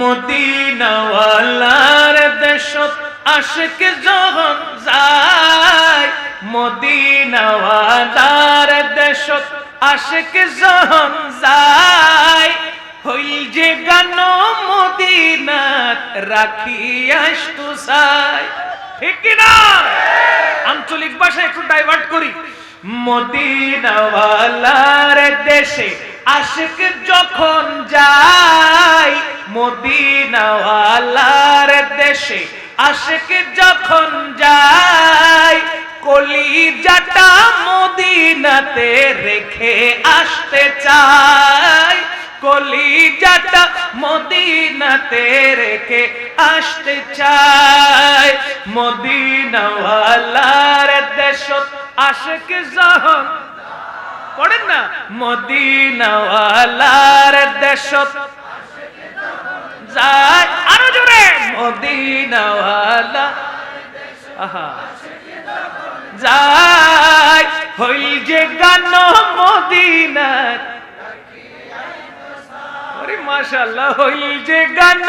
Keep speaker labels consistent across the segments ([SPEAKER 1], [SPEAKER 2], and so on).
[SPEAKER 1] মদিনাওয়ালার দেশত আশিক যখন যায়। মদিনাওয়ালার দেশত আশিক যখন যায়। হইল যে গান মদিনাত রাখি আসতু সাই ঠিক না? আঞ্চলিক ভাষা একটু ডাইভার্ট করি। মদিনাওয়ালার দেশে আশিক যখন যায় মদিনাওয়ালার দেশে আশিক যখন যায় কলি জাটা মদিনাতে রেখে আসতে চায়। কলি জাটা মদিনাতে রেখে আসতে চায়। মদিনাওয়ালার দেশত আশিক যখন পড়েন না? মদিনাওয়ালার দেশত যায় আরও জোরে। মদিনাওয়ালা। আহা। যায়। হইল যে গান মদিনার। আরে মাশাআল্লাহ, হইল যে গান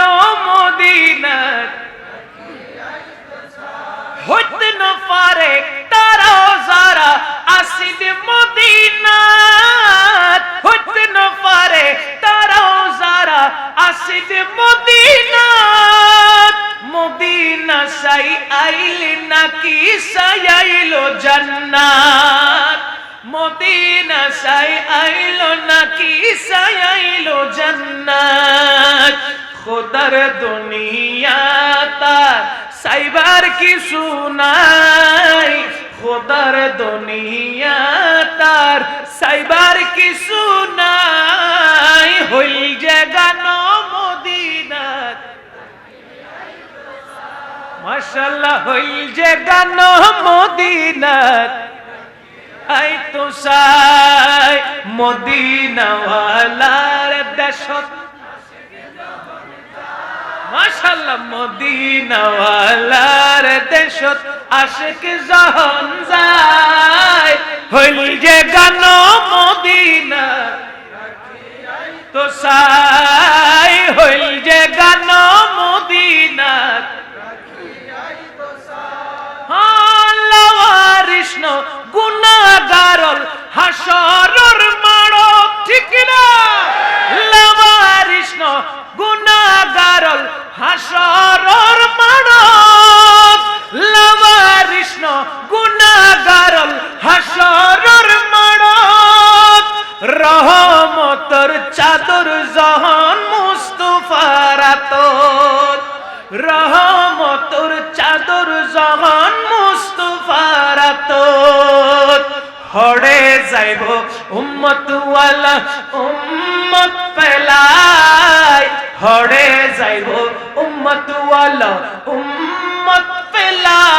[SPEAKER 1] নাকি সাইলো জান্নাত? মদিনা সাই আইলো নাকি সাইলো জান্নাত? খোদার দুনিয়া তার সাইবার কি শুনাই খোদার দুনিয়া তার সাইবার কি শুনাই হইল মাশাল্লাহ হইল যে গান মদিনার। আই তো সাই, মদিনাওয়ালার দেশত। মাশাল্লাহ মদিনাওয়ালার দেশত, আশিক যখন যায়। রহমতর চাদর জহন মুস্তফার তো হড়ে যাইব উম্মত উম্মত পেলাই হড়ে যাইব উম্মত উম্মত পেলাই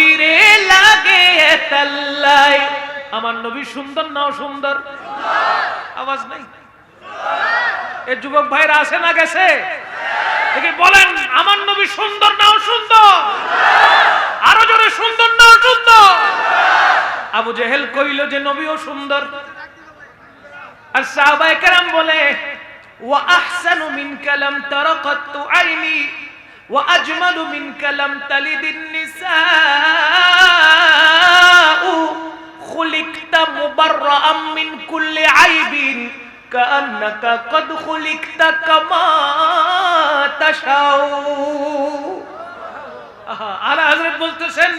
[SPEAKER 1] নবীরে লাগে এতাল্লাই। আমার নবী সুন্দর নাও সুন্দর আওয়াজ নাই? এ যুবক ভাইরা আসে না গেছে? দেখি বলেন, আমার নবী সুন্দর নাও সুন্দর আরও জোরে, সুন্দর নাও সুন্দর আবু জেহেল কইল যে, নবীও সুন্দর। আর সাহাবায়ে কেরাম বলে, ওয়া আহসানু মিনকা লাম তারা কাত্তু আইনি ওয়া আজমালু মিনকা লাম তালিদিন নিসাউ খুলিকতা মুবাররাআম মিন কুল্লি আইবিন كأنك قد خلقت كما تشاء আলা হযরত বলতেছেন